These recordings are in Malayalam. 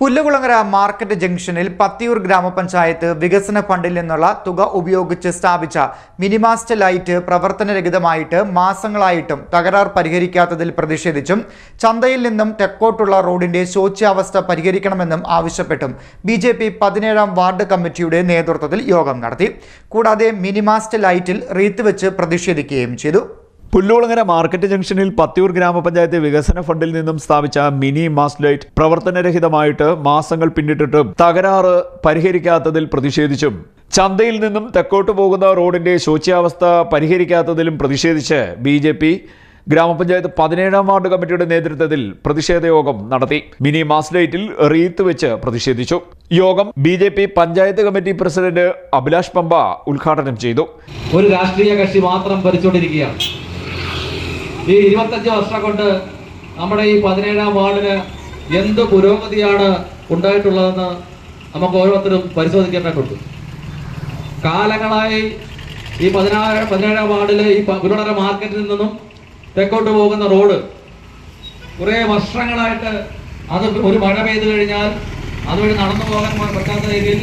പുല്ലുകുളങ്ങര മാർക്കറ്റ് ജംഗ്ഷനിൽ പത്തിയൂർ ഗ്രാമപഞ്ചായത്ത് വികസന ഫണ്ടിൽ നിന്നുള്ള തുക ഉപയോഗിച്ച് സ്ഥാപിച്ച മിനിമാസ്റ്റ് ലൈറ്റ് പ്രവർത്തനരഹിതമായിട്ട് മാസങ്ങളായിട്ടും തകരാർ പരിഹരിക്കാത്തതിൽ പ്രതിഷേധിച്ചും ചന്തയിൽ നിന്നും തെക്കോട്ടുള്ള റോഡിന്റെ ശോച്യാവസ്ഥ പരിഹരിക്കണമെന്നും ആവശ്യപ്പെട്ടും ബി ജെ പി പതിനേഴാം വാർഡ് കമ്മിറ്റിയുടെ നേതൃത്വത്തിൽ യോഗം നടത്തി. കൂടാതെ മിനിമാസ്റ്റ് ലൈറ്റിൽ റീത്ത് വെച്ച് പ്രതിഷേധിക്കുകയും ചെയ്തു. പുല്ലുകുളങ്ങര മാർക്കറ്റ് ജംഗ്ഷനിൽ പത്തിയൂർ ഗ്രാമപഞ്ചായത്ത് വികസന ഫണ്ടിൽ നിന്നും സ്ഥാപിച്ച മിനി മാസ് ലൈറ്റ് പ്രവർത്തനരഹിതമായിട്ട് മാസങ്ങൾ പിന്നിട്ടിട്ടും തകരാറ് പരിഹരിക്കാത്തതിൽ പ്രതിഷേധിച്ചും. ചന്തയിൽ നിന്നും തെക്കോട്ട് പോകുന്ന റോഡിന്റെ ശോച്യാവസ്ഥ പരിഹരിക്കാത്തതിലും പ്രതിഷേധിച്ച് ബി ജെ പി ഗ്രാമപഞ്ചായത്ത് പതിനേഴാം വാർഡ് കമ്മിറ്റിയുടെ നേതൃത്വത്തിൽ പ്രതിഷേധ യോഗം നടത്തി. മിനി മാസ് ലൈറ്റിൽ റീത്ത് വെച്ച് പ്രതിഷേധിച്ചു. യോഗം B J P panchayat committee president Abhilash Pampa ഉദ്ഘാടനം ചെയ്തു. ഒരു രാഷ്ട്രീയ കക്ഷി മാത്രം ഭരിച്ചുകൊണ്ടിരിക്കുകയാണ്. ഈ ഇരുപത്തഞ്ച് വർഷം കൊണ്ട് നമ്മുടെ ഈ പതിനേഴാം വാർഡിന് എന്ത് പുരോഗതിയാണ് ഉണ്ടായിട്ടുള്ളതെന്ന് നമുക്ക് ഓരോരുത്തരും പരിശോധിക്കേണ്ടതുണ്ട്. കാലങ്ങളായി ഈ പതിനാറ് പതിനേഴാം വാർഡിലെ ഈ പ- മാർക്കറ്റിൽ നിന്നും തെക്കോട്ട് പോകുന്ന റോഡ് കുറേ വർഷങ്ങളായിട്ട് അത് ഒരു മഴ പെയ്തു കഴിഞ്ഞാൽ അതുവഴി നടന്നു പോകാൻ പറ്റാത്ത രീതിയിൽ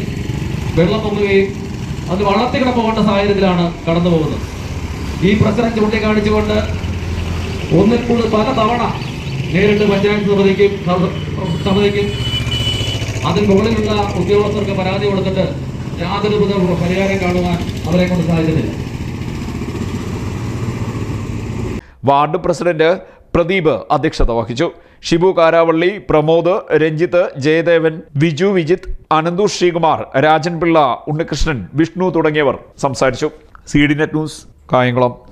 വെള്ളം പൊങ്ങുകയും അത് വള്ളത്തിൽ പോകേണ്ട സാഹചര്യത്തിലാണ് കടന്നു പോകുന്നത് ഈ പ്രശ്നം ചൂണ്ടിക്കാണിച്ചുകൊണ്ട് ഒന്നിൽ കൂടുതൽ പല തവണ നേരിട്ട് പഞ്ചായത്ത് സമിതിക്കും സമിതിക്കും അതിന് മുകളിലുള്ള ഉദ്യോഗസ്ഥർക്ക് പരാതി കൊടുത്തിട്ട് യാതൊരു വിധ പരിഹാരം കാണുവാൻ അവരെ കൊണ്ട് സാധിച്ചിട്ടില്ല വാർഡ് പ്രസിഡന്റ് പ്രദീപ് അധ്യക്ഷത വഹിച്ചു. ഷിബു കാരാവള്ളി പ്രമോദ് രഞ്ജിത്ത് ജയദേവൻ വിജു വിജിത്ത് അനന്തു ശ്രീകുമാർ രാജൻപിള്ള ഉണ്ണികൃഷ്ണൻ വിഷ്ണു തുടങ്ങിയവർ സംസാരിച്ചു. C D net news Kayamkulam.